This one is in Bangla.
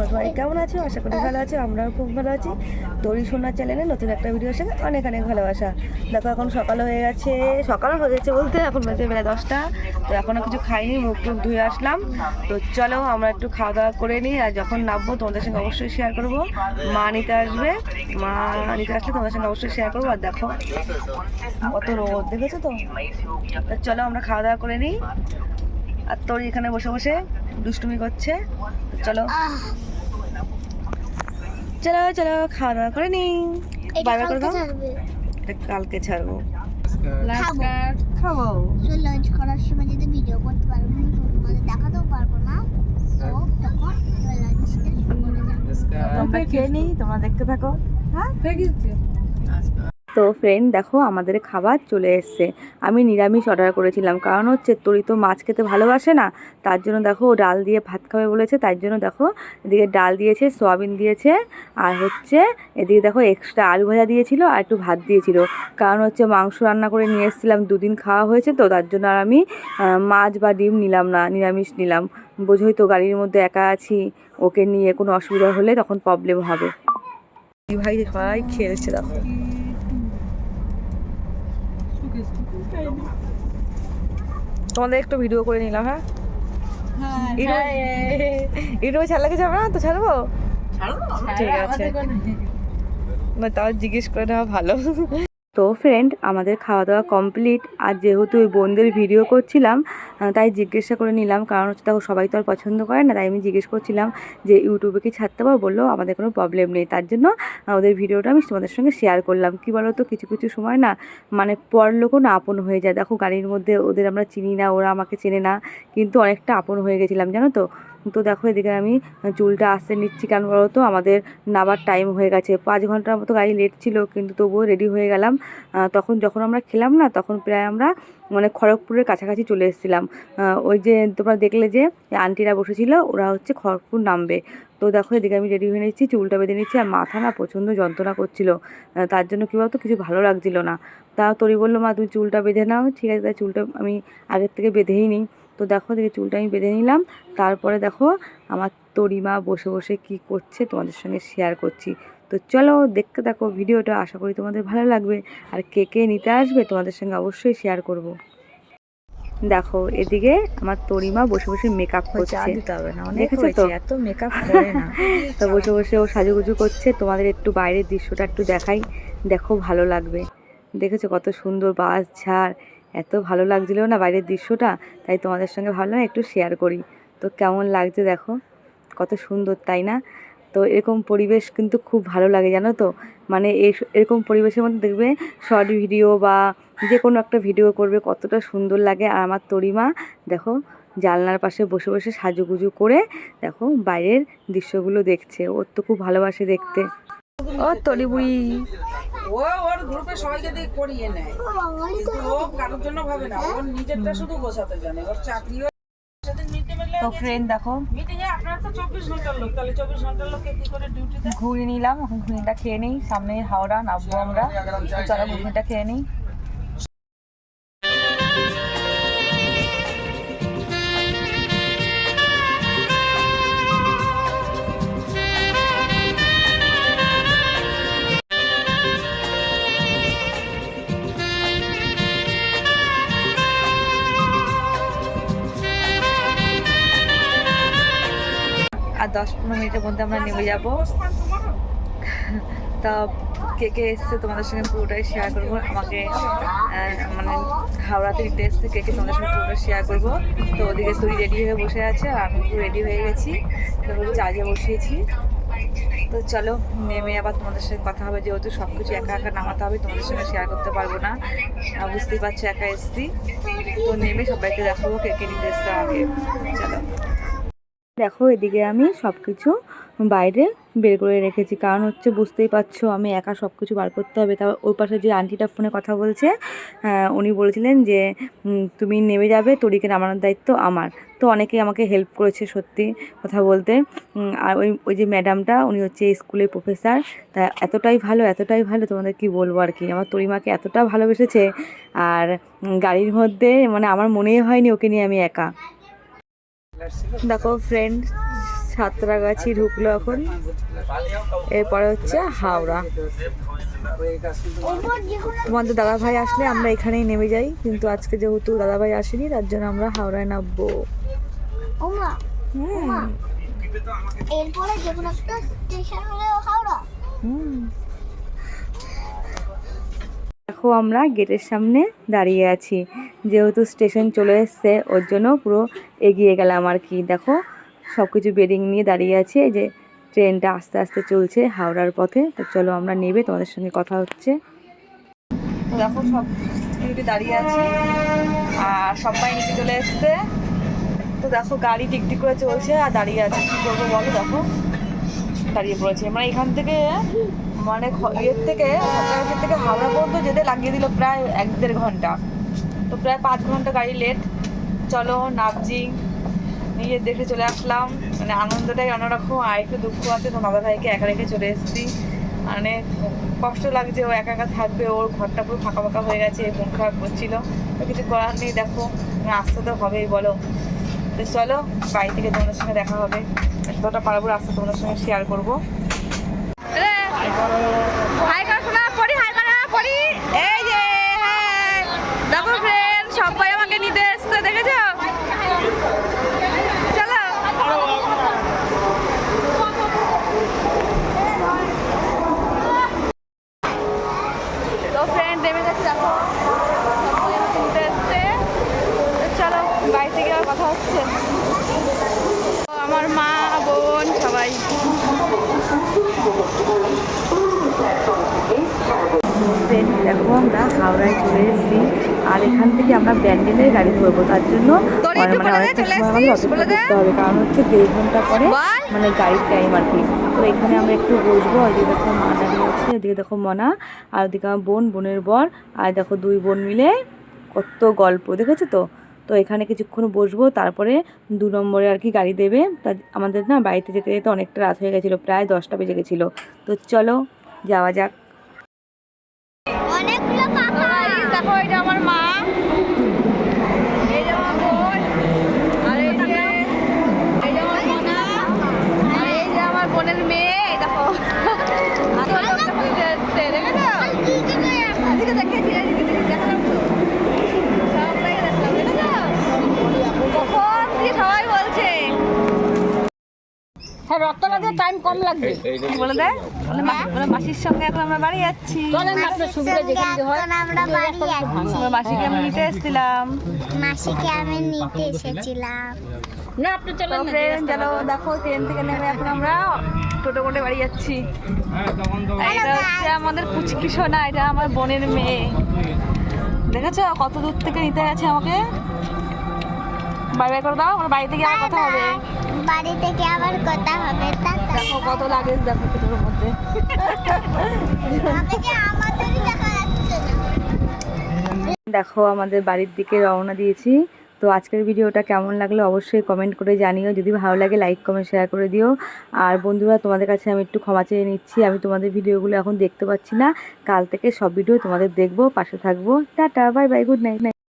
তোমরা সবাই কেমন আছো? আশা করি ভালো আছো, আমরাও খুব ভালো আছি। তরি সোনার চ্যানেলে নতুন একটা ভিডিওর সঙ্গে অনেক অনেক ভালোবাসা। দেখো, এখন সকাল হয়ে গেছে, সকাল হয়ে গেছে বলতে এখন বাজে বেলা দশটা, তো এখনও কিছু খাইনি, মুখ টুক ধুয়ে আসলাম। তো চলো, আমরা একটু খাওয়া দাওয়া করে নিই, আর যখন নামবো তোমাদের সঙ্গে অবশ্যই শেয়ার করব। মা নিতে আসবে, মা নিতে আসলে তোমাদের সঙ্গে অবশ্যই শেয়ার করব। আর দেখো, কত রোদ, দেখেছ তো? চলো, আমরা খাওয়া দাওয়া করে নিই। আর তোর এখানে বসে বসে দুষ্টুমি করছে। চলো। চলো চলো খাওয়া দাওয়া করে নিই। বারবার করে দাও। এটা কালকে ছাড়বো। খাব। লাঞ্চ করার সময় যদি ভিডিও করতে পারব না তোমাদের দেখাতেও পারব না। তখন লাঞ্চটা শুরু তোমরা খেয়ে নিই তোমরা দেখতে থাকো। হ্যাঁ? তো ফ্রেন্ড দেখো আমাদের খাবার চলে এসছে। আমি নিরামিষ অর্ডার করেছিলাম, কারণ হচ্ছে তরি তো মাছ খেতে ভালোবাসে না, তার জন্য দেখো ও ডাল দিয়ে ভাত খাবে বলেছে তার জন্য দেখো এদিকে ডাল দিয়েছে, সয়াবিন দিয়েছে, আর হচ্ছে এদিকে দেখো এক্সট্রা আলু ভাজা দিয়েছিল আর একটু ভাত দিয়েছিল। কারণ হচ্ছে মাংস রান্না করে নিয়ে এসেছিলাম, দুদিন খাওয়া হয়েছে তো, তার জন্য আর আমি মাছ বা ডিম নিলাম না, নিরামিষ নিলাম। বোঝোই তো গাড়ির মধ্যে একা আছি, ওকে নিয়ে কোনো অসুবিধা হলে তখন প্রবলেম হবে। ভাই সবাই খেলছে দেখো। তোমাদের একটু ভিডিও করে নিলাম হ্যাঁ? ইউটিউবে ছাড়লে যাবে না? তো ছাড়বো? ঠিক আছে। তাও জিজ্ঞেস করে নেওয়া ভালো। তো ফ্রেন্ড আমাদের খাওয়া দাওয়া কমপ্লিট আর যেহেতু ওই বোনদের ভিডিও করছিলাম তাই জিজ্ঞাসা করে নিলাম। কারণ হচ্ছে, দেখো, সবাই তো আর পছন্দ করে না, তাই আমি জিজ্ঞেস করছিলাম যে, ইউটিউবে কি ছাড়তে পারব? বলল, আমাদের কোনো প্রবলেম নেই। তার জন্য ওদের ভিডিওটা আমি তোমাদের সঙ্গে শেয়ার করলাম। কি বলো তো কিছু কিছু সময় না মানে পরলোকও না আপন হয়ে যায়। দেখো, গাড়ির মধ্যে ওদের আমরা চিনি না, ওরা আমাকে চেনে না, কিন্তু অনেকটা আপন হয়ে গেছিলাম, জানো তো? তো দেখো এদিকে আমি চুলটা আসতে নিচ্ছি, কেন বলো তো? আমাদের নাবার টাইম হয়ে গেছে। পাঁচ ঘণ্টার মতো গাড়ি লেট ছিল, কিন্তু তবুও রেডি হয়ে গেলাম। তখন যখন আমরা খেলাম না, তখন প্রায় আমরা মানে খড়গপুরের কাছাকাছি চলে এসেছিলাম। ওই যে তোমরা দেখলে যে আন্টিরা বসেছিল, ওরা হচ্ছে খড়গপুর নামবে। তো দেখো এদিকে আমি রেডি হয়ে নিচ্ছি, চুলটা বেঁধে নিচ্ছি আর মাথা না প্রচণ্ড যন্ত্রণা করছিল। তার জন্য কী বলতো, কিছু ভালো লাগছিল না। তা তরি বলল, মা, তুমি চুলটা বেঁধে নাও, ঠিক আছে, তাই চুলটা আমি আগের থেকে বেঁধেই নিই। তো দেখো দেখে চুলটা আমি বেঁধে নিলাম। তারপরে দেখো আমার তরিমা বসে বসে কি করছে তোমাদের সঙ্গে শেয়ার করছি। তো চলো দেখতে থাকো ভিডিওটা আশা করি তোমাদের ভালো লাগবে। আর কে কে নিতে আসবে তোমাদের সঙ্গে অবশ্যই শেয়ার করব। দেখো এদিকে আমার তরিমা বসে বসে মেকআপ করছে। দেখেছ তো? এত মেকআপ করে না। তো বসে বসে ও সাজুগুজু করছে। তোমাদের একটু বাইরের দৃশ্যটা একটু দেখাই। দেখো ভালো লাগবে। দেখেছ কত সুন্দর বাস ঝাড়। এত ভালো লাগছিল না বাইরের দৃশ্যটা, তাই তোমাদের সঙ্গে ভাবলাম একটু শেয়ার করি। তো কেমন লাগছে দেখো? কত সুন্দর, তাই না? তো এরকম পরিবেশ কিন্তু খুব ভালো লাগে, জানো তো? মানে এরকম পরিবেশের মধ্যে দেখবে শর্ট ভিডিও বা যে কোনো একটা ভিডিও করবে, কতটা সুন্দর লাগে। আর আমার তরিমা, দেখো, জানলার পাশে বসে বসে সাজুগুজু করে, দেখো, বাইরের দৃশ্যগুলো দেখছে। ওর তো খুব ভালোবাসে দেখতে। ও তরি বুড়ি ও ওর গ্রুপে সবাইকে দিয়ে করিয়ে নেয়। কিন্তু ও কারোর জন্য ভাবে না ওর নিজেরটা শুধু গোছাতে জানে ওর চাকরিও তো ফ্রেন্ড দেখো। ঘুড়ি নিলাম ঘুড়িটা খেয়ে নিই সামনে হাওড়া নামবো আমরা। চলো ঘুগনিটা খেয়ে নিই। আর দশ পনেরো মিনিটের মধ্যে আমরা নেমে যাব। তা কে কে এসছে তোমাদের সঙ্গে পুরোটাই শেয়ার করব। আমাকে মানে হাওড়াতে নিতে এসছে, কে কে তোমাদের সঙ্গে পুরোটা শেয়ার করব। তো ওদিকে তুই রেডি হয়ে বসে আছে আর আমি পুরো রেডি হয়ে গেছি। তো চার্জে বসিয়েছি। তো চলো, নেমে আবার তোমাদের সঙ্গে কথা হবে। যেহেতু সব কিছু একা একা নামাতে হবে, তোমাদের সঙ্গে শেয়ার করতে পারব না। বুঝতেই পারছ, একা এসছি। তো নেমে সবাইকে দেখাবো কে কে নিতে এসছে আমাকে চলো। দেখো, এদিকে আমি সব কিছু বাইরে বের করে রেখেছি। কারণ হচ্ছে বুঝতেই পারছ, আমি একা সব কিছু বার করতে হবে। তা ওই পাশে যে আন্টিটা ফোনে কথা বলছে উনি বলেছিলেন যে তুমি নেমে যাবে তরিকে নামানোর দায়িত্ব আমার। তো অনেকেই আমাকে হেল্প করেছে সত্যি কথা বলতে। আর ওই ওই যে ম্যাডামটা উনি হচ্ছে স্কুলের প্রফেসর তা এতটাই ভালো এতটাই ভালো, তোমাদের কি বলব আর কি? আমার তরিমাকে এতটা ভালোবেসেছে। আর গাড়ির মধ্যে মানে আমার মনেই হয়নি ওকে নিয়ে আমি একা। দেখো ফ্রেন্ড সাঁতরাগাছি ঢুকলো এখন। এরপরে হচ্ছে হাওড়া। তোমাদের দাদা ভাই আসলে আমরা এখানেই নেমে যাই কিন্তু আজকে যেহেতু দাদা ভাই আসেনি তার জন্য আমরা হাওড়ায় নামবো। এরপরে যে কোনো একটা স্টেশন হলে হাওড়া। হুম। দেখো আমরা গেটের সামনে দাঁড়িয়ে আছি। যেহেতু স্টেশন চলে এসছে, ওর জন্য পুরো এগিয়ে গেলাম আর কি। দেখো সব কিছু বেডিং নিয়ে দাঁড়িয়ে আছে যে ট্রেনটা আস্তে আস্তে চলছে হাওড়ার পথে। তো চলো আমরা নেবে, তোমাদের সঙ্গে কথা হচ্ছে। দেখো, সব সিকিউরিটি দাঁড়িয়ে আছে, আর সবাই নিচে চলে এসছে। তো দেখো, গাড়ি টিকটিক করে চলছে আর দাঁড়িয়ে আছে। কী করব বলো, দেখো। দাঁড়িয়ে পড়েছে। মানে এখান থেকে মানে ইয়ের থেকে থেকে হাওড়া পর্যন্ত যেতে লাগিয়ে দিল প্রায় এক দেড় ঘণ্টা। তো প্রায় পাঁচ ঘণ্টা গাড়ি লেট চলো, নাবজি নিজে দেখে চলে আসলাম। মানে আনন্দটাই অন্যরকম, আর একটু দুঃখ আছে, তো দাদা ভাইকে একা রেখে চলে এসেছি। মানে কষ্ট লাগছে, ও একা একা থাকবে, ওর ঘরটা পুরো ফাঁকা ফাঁকা হয়ে গেছে, মন খারাপ করছিল। তো কিছু করার নেই, দেখো মানে আসতে তো হবেই, বলো। তো চলো, বাড়ি থেকে তোমাদের সঙ্গে দেখা হবে। যতটা পারব রাস্তা তোমাদের সঙ্গে শেয়ার করব হাই কর শোনা পড়ি হাই কর পড়ি এই যে হ্যাঁ দেখো ফ্রেন্ড সবাই আমাকে নিতে এসছে দেখেছ চলো তো ফ্রেন্ড নেমে গেছে দেখো সবাই আমাকে নিতে এসছে তো চলো বাড়ি থেকে আর কথা হচ্ছে তো আমার মা বোন সবাই দেখো আমরা হাওড়ায় চলে এসেছি। আর এখান থেকে আমরা ব্যান্ডেলের গাড়ি ধরবো। তার জন্য মানে মানে অনেকটা সময় আমাদের অপেক্ষা করতে হবে। কারণ হচ্ছে দেড় ঘণ্টা পরে মানে গাড়ির টাইম আর কি। তো এখানে আমরা একটু বসবো। ওইদিকে দেখো মা দাঁড়িয়ে আছে ওইদিকে দেখো মনা আর ওদিকে আমার বোন বোনের বর আর দেখো দুই বোন মিলে কত গল্প দেখেছ তো? তো এখানে কিছুক্ষণ বসবো তারপরে দু নম্বরে আর কি গাড়ি দেবে। তা আমাদের না বাড়িতে যেতে যেতে অনেকটা রাত হয়ে গেছিল প্রায় দশটা বেজে গেছিল। তো চলো যাওয়া যাক অনেকগুলো পাখা দেখো এটা আমার মা এই যে আমার বোন আর এই যে এই যে আমার বোনা আর এই যে আমার বোনের মেয়ে এই দেখো আর ওই লোকটা পুজো এসছে, দেখেছ? এদিকে দেখিয়েছি, এদিকে, এদিকে, দেখালাম তো। সবাই দেখলাম, দেখেছ? কখন থেকে সবাই বলছে হ্যাঁ রক্তবাদের টাইম কম লাগবে। বলে দেয়? বলে মাসির সঙ্গে এখন আমরা বাড়ি যাচ্ছি। না সুবিধা যেখানে হয়। আমরা বাড়ি যাচ্ছি। মাসিকে আমি নিতে এসেছিলাম। মাসিকে আমি নিতে এসেছিলাম। না আপনি তো ফ্রেন্ড চলো দেখো ট্রেন থেকে নেমে এখন আমরা টোটো করে বাড়ি যাচ্ছি। এটা হচ্ছে আমাদের পুচকি সোনা এটা আমার বোনের মেয়ে। দেখেছ? কত দূর থেকে নিতে গেছে আমাকে? বাই বাই করে দাও আমার বাড়ি থেকে আর কথা হবে। বাড়ি থেকে আবার কথা হবে দেখো কত লাগেজ দেখো টোটোর মধ্যে। দেখো আমাদের বাড়ির দিকে রওনা দিয়েছি। তো আজকের ভিডিওটা কেমন লাগল অবশ্যই কমেন্ট করে জানিও। যদি ভালো লাগে লাইক কমেন্ট শেয়ার করে দিও। আর বন্ধুরা তোমাদের কাছে আমি একটু ক্ষমা চেয়ে নিচ্ছি। আমি তোমাদের ভিডিওগুলো এখন দেখতে পাচ্ছি না। কাল থেকে সব ভিডিও তোমাদের দেখব পাশে থাকব। Tata bye bye good night